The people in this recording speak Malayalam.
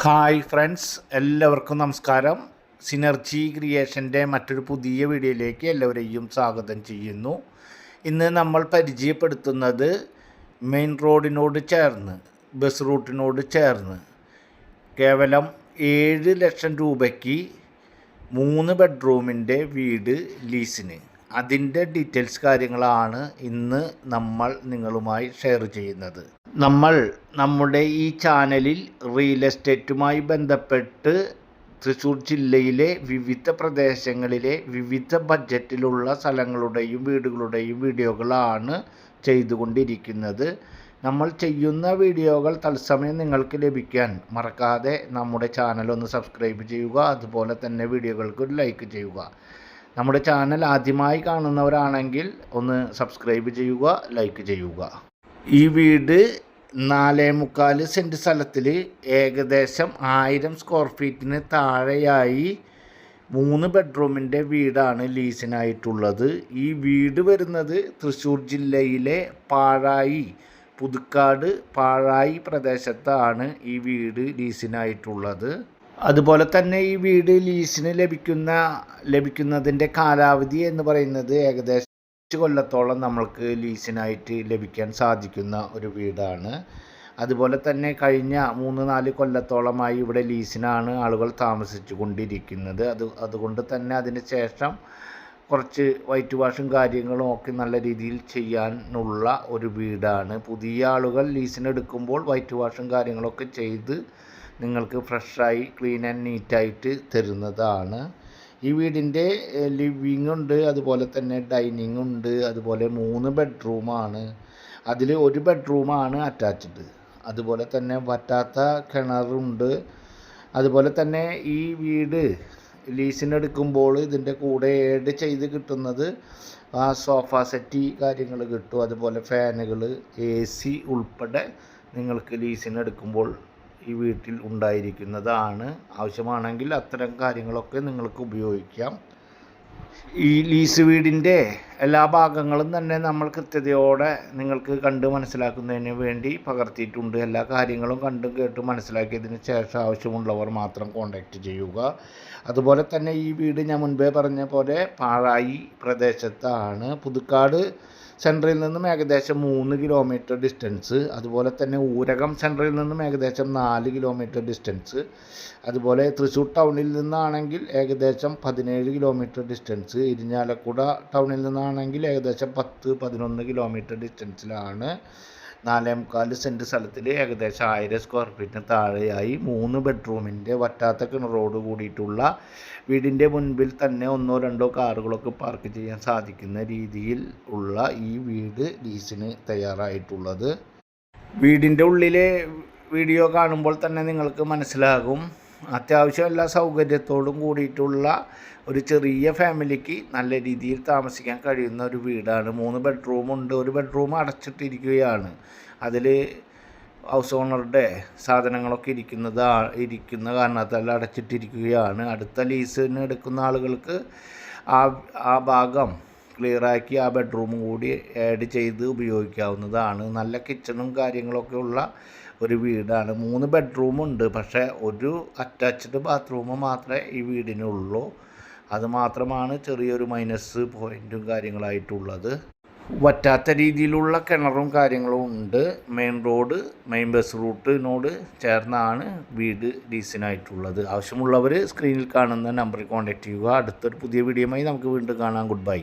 ഹായ് ഫ്രണ്ട്സ് എല്ലാവർക്കും നമസ്കാരം. സിനർജി ക്രിയേഷന്റെ മറ്റൊരു പുതിയ വീഡിയോയിലേക്ക് എല്ലാവരെയും സ്വാഗതം ചെയ്യുന്നു. ഇന്ന് നമ്മൾ പരിചയപ്പെടുത്തുന്നത് മെയിൻ റോഡിനോട് ചേർന്ന് ബസ് റൂട്ടിനോട് ചേർന്ന് കേവലം ഏഴ് ലക്ഷം രൂപയ്ക്ക് മൂന്ന് ബെഡ്റൂമിന്റെ വീട് ലീസിന് അതിന്റെ ഡീറ്റെയിൽസ് കാര്യങ്ങളാണ് ഇന്ന് നമ്മൾ നിങ്ങളുമായി ഷെയർ ചെയ്യുന്നത്. നമ്മൾ നമ്മുടെ ഈ ചാനലിൽ റിയൽ എസ്റ്റേറ്റുമായി ബന്ധപ്പെട്ട് തൃശ്ശൂർ ജില്ലയിലെ വിവിധ പ്രദേശങ്ങളിലെ വിവിധ ബഡ്ജറ്റിലുള്ള സ്ഥലങ്ങളുടെയും വീടുകളുടെയും വീഡിയോകളാണ് ചെയ്തുകൊണ്ടിരിക്കുന്നത്. നമ്മൾ ചെയ്യുന്ന വീഡിയോകൾ തത്സമയം നിങ്ങൾക്ക് ലഭിക്കാൻ മറക്കാതെ നമ്മുടെ ചാനൽ ഒന്ന് സബ്സ്ക്രൈബ് ചെയ്യുക അതുപോലെ തന്നെ വീഡിയോകൾക്ക് ഒരു ലൈക്ക് ചെയ്യുക. നമ്മുടെ ചാനൽ ആദ്യമായി കാണുന്നവരാണെങ്കിൽ ഒന്ന് സബ്സ്ക്രൈബ് ചെയ്യുക ലൈക്ക് ചെയ്യുക. ഈ വീട് നാലേ മുക്കാൽ സെന്റ് സ്ഥലത്തിൽ ഏകദേശം ആയിരം സ്ക്വയർ ഫീറ്റിന് താഴെയായി മൂന്ന് ബെഡ്റൂമിന്റെ വീടാണ് ലീസിനായിട്ടുള്ളത് ഈ വീട് വരുന്നത് തൃശ്ശൂർ ജില്ലയിലെ പാഴായി പുതുക്കാട് പാഴായി പ്രദേശത്താണ് ഈ വീട് ലീസിനായിട്ടുള്ളത് അതുപോലെ തന്നെ ഈ വീട് ലീസിന് ലഭിക്കുന്ന ലഭിക്കുന്നതിന്റെ കാലാവധി എന്ന് പറയുന്നത് ഏകദേശം അഞ്ച് കൊല്ലത്തോളം നമ്മൾക്ക് ലീസിനായിട്ട് ലഭിക്കാൻ സാധിക്കുന്ന ഒരു വീടാണ്. അതുപോലെ തന്നെ കഴിഞ്ഞ മൂന്ന് നാല് കൊല്ലത്തോളമായി ഇവിടെ ലീസിനാണ് ആളുകൾ താമസിച്ചു കൊണ്ടിരിക്കുന്നത് അത് അതുകൊണ്ട് തന്നെ അതിന് ശേഷം കുറച്ച് വൈറ്റ് വാഷും കാര്യങ്ങളും ഒക്കെ നല്ല രീതിയിൽ ചെയ്യാനുള്ള ഒരു വീടാണ്. പുതിയ ആളുകൾ ലീസിനെടുക്കുമ്പോൾ വൈറ്റ് വാഷും കാര്യങ്ങളൊക്കെ ചെയ്ത് നിങ്ങൾക്ക് ഫ്രഷായി ക്ലീൻ ആൻഡ് നീറ്റായിട്ട് തരുന്നതാണ്. ഈ വീടിന്റെ ലിവിങ് ഉണ്ട് അതുപോലെ തന്നെ ഡൈനിങ് ഉണ്ട് അതുപോലെ മൂന്ന് ബെഡ്റൂമാണ് അതിൽ ഒരു ബെഡ്റൂമാണ് അറ്റാച്ച്ഡ് അതുപോലെ തന്നെ വറ്റാത്ത കിണറുണ്ട് അതുപോലെ തന്നെ ഈ വീട് ലീസിനെടുക്കുമ്പോൾ ഇതിന്റെ കൂടെ ഏഡ് ചെയ്ത് കിട്ടുന്നത് ആ സോഫ സെറ്റി കാര്യങ്ങൾ കിട്ടും. അതുപോലെ ഫാനുകൾ എ സി ഉൾപ്പെടെ നിങ്ങൾക്ക് ലീസിനെടുക്കുമ്പോൾ ഈ വീട്ടിൽ ഉണ്ടായിരിക്കുന്നതാണ്. ആവശ്യമാണെങ്കിൽ അത്തരം കാര്യങ്ങളൊക്കെ നിങ്ങൾക്ക് ഉപയോഗിക്കാം. ഈ ലീസ് വീടിന്റെ എല്ലാ ഭാഗങ്ങളും തന്നെ നമ്മൾ കൃത്യതയോടെ നിങ്ങൾക്ക് കണ്ട് മനസ്സിലാക്കുന്നതിന് വേണ്ടി പകർത്തിയിട്ടുണ്ട്. എല്ലാ കാര്യങ്ങളും കണ്ടും കേട്ട് മനസ്സിലാക്കിയതിന് ശേഷം ആവശ്യമുള്ളവർ മാത്രം കോൺടാക്റ്റ് ചെയ്യുക. അതുപോലെ തന്നെ ഈ വീട് ഞാൻ മുൻപേ പറഞ്ഞ പോലെ പാഴായി പ്രദേശത്താണ്. പുതുക്കാട് സെന്ററിൽ നിന്നും ഏകദേശം മൂന്ന് കിലോമീറ്റർ ഡിസ്റ്റൻസ് അതുപോലെ തന്നെ ഊരകം സെന്ററിൽ നിന്നും ഏകദേശം നാല് കിലോമീറ്റർ ഡിസ്റ്റൻസ് അതുപോലെ തൃശ്ശൂർ ടൗണിൽ നിന്നാണെങ്കിൽ ഏകദേശം പതിനേഴ് കിലോമീറ്റർ ഡിസ്റ്റൻസ് ഇരിഞ്ഞാലക്കുട ടൗണിൽ നിന്നാണെങ്കിൽ ഏകദേശം പത്ത് പതിനൊന്ന് കിലോമീറ്റർ ഡിസ്റ്റൻസിലാണ് നാലേ മുക്കാൽ സെന്റ് സ്ഥലത്തിൽ ഏകദേശം ആയിരം സ്ക്വയർ ഫീറ്റിന് താഴെയായി മൂന്ന് ബെഡ്റൂമിന്റെ വറ്റാത്ത കിണറോട് കൂടിയിട്ടുള്ള വീടിന്റെ മുൻപിൽ തന്നെ ഒന്നോ രണ്ടോ കാറുകളൊക്കെ പാർക്ക് ചെയ്യാൻ സാധിക്കുന്ന രീതിയിൽ ഉള്ള ഈ വീട് ലീസിന് തയ്യാറായിട്ടുള്ളത്. വീടിന്റെ ഉള്ളിലെ വീഡിയോ കാണുമ്പോൾ തന്നെ നിങ്ങൾക്ക് മനസ്സിലാകും. അത്യാവശ്യം എല്ലാ സൗകര്യത്തോടും കൂടിയിട്ടുള്ള ഒരു ചെറിയ ഫാമിലിക്ക് നല്ല രീതിയിൽ താമസിക്കാൻ കഴിയുന്ന ഒരു വീടാണ്. മൂന്ന് ബെഡ്റൂമുണ്ട് ഒരു ബെഡ്റൂം അടച്ചിട്ടിരിക്കുകയാണ്. അതിൽ ഹൗസ് ഓണറുടെ സാധനങ്ങളൊക്കെ ഇരിക്കുന്നത് ഇരിക്കുന്ന കാരണത്താൽ അടച്ചിട്ടിരിക്കുകയാണ്. അടുത്ത ലീസിന് എടുക്കുന്ന ആളുകൾക്ക് ആ ആ ഭാഗം ക്ലിയറാക്കി ആ ബെഡ്റൂം കൂടി ആഡ് ചെയ്ത് ഉപയോഗിക്കാവുന്നതാണ്. നല്ല കിച്ചണും കാര്യങ്ങളൊക്കെ ഉള്ള ഒരു വീടാണ്. മൂന്ന് ബെഡ്റൂമുണ്ട് പക്ഷേ ഒരു അറ്റാച്ച്ഡ് ബാത്റൂം മാത്രമേ ഈ വീടിനുള്ളൂ. അത് മാത്രമാണ് ചെറിയൊരു മൈനസ് പോയിന്റും കാര്യങ്ങളായിട്ടുള്ളത്. വറ്റാത്ത രീതിയിലുള്ള കിണറും കാര്യങ്ങളും ഉണ്ട്. മെയിൻ റോഡ് മെയിൻ ബസ് റൂട്ടിനോട് ചേർന്നാണ് വീട് ഡീസനായിട്ടുള്ളത് ആവശ്യമുള്ളവർ സ്ക്രീനിൽ കാണുന്ന നമ്പറിൽ കോൺടാക്റ്റ് ചെയ്യുക. അടുത്തൊരു പുതിയ വീഡിയോയുമായി നമുക്ക് വീണ്ടും കാണാം. Good bye